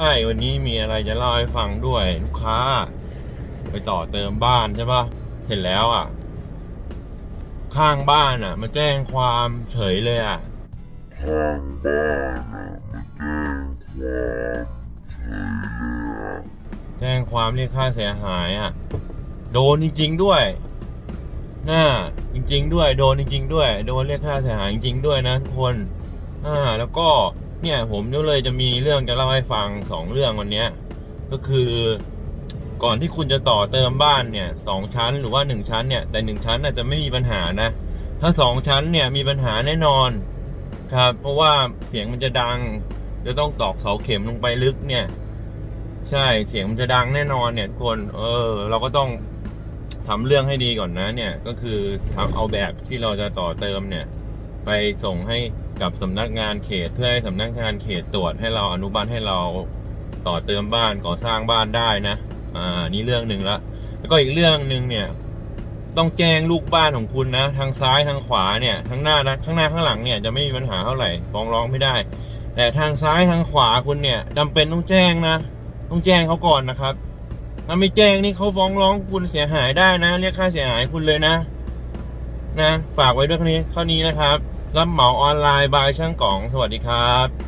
ใช่วันนี้มีอะไรจะเล่าให้ฟังด้วยลูกค้า ไปต่อเติมบ้านใช่ปะเสร็จแล้วอะ ข้างบ้านอะ มาแจ้งความเฉยเลยอะทางบ้านน่ะมาแจ้งความเฉยเลยอะแจ้งความเรียกค่าเสียหายอะ โดนจริงๆด้วยน่าจริง ๆ ด้วย โดนจริงๆด้วย โดนเรียกค่าเสียหายจริงๆด้วยนะทุกคนอ่าแล้วก็ เนี่ยผมก็เลยจะมีเรื่องจะเล่าให้ฟังสองเรื่องวันนี้ก็คือก่อนที่คุณจะต่อเติมบ้านเนี่ยสองชั้นหรือว่าหนึ่งชั้นเนี่ย แต่หนึ่งชั้นอาจจะไม่มีปัญหานะ ถ้าสองชั้นเนี่ยมีปัญหาแน่นอนครับ เพราะว่าเสียงมันจะดัง จะต้องตอกเสาเข็มลงไปลึกเนี่ย ใช่เสียงมันจะดังแน่นอนเนี่ยคน เออ เราก็ต้องทำเรื่องให้ดีก่อนนะ เนี่ยก็คือทำเอาแบบที่เราจะต่อเติมเนี่ย ไปส่งให้ กับสำนักงานเขตเพื่อให้สำนักงานเขตตรวจให้เราอนุบัติให้เราต่อเติมบ้านก่อสร้างบ้านได้นะ อ่า นี่เรื่องหนึ่งละ แล้วก็อีกเรื่องหนึ่งเนี่ย ต้องแจ้งลูกบ้านของคุณนะ ทางซ้ายทางขวาเนี่ย ทางหน้านะข้างหน้าข้างหลังเนี่ยจะไม่มีปัญหาเท่าไหร่ฟ้องร้องไม่ได้ แต่ทางซ้ายทางขวาคุณเนี่ยจำเป็นต้องแจ้งนะ ต้องแจ้งเขาก่อนนะครับ ถ้าไม่แจ้งนี่เขาฟ้องร้องคุณเสียหายได้นะ เรียกค่าเสียหายคุณเลยนะ นะ ฝากไว้ด้วยเท่านี้เท่านี้นะครับ รับเหมาออนไลน์บายช่างกล่อง สวัสดีครับ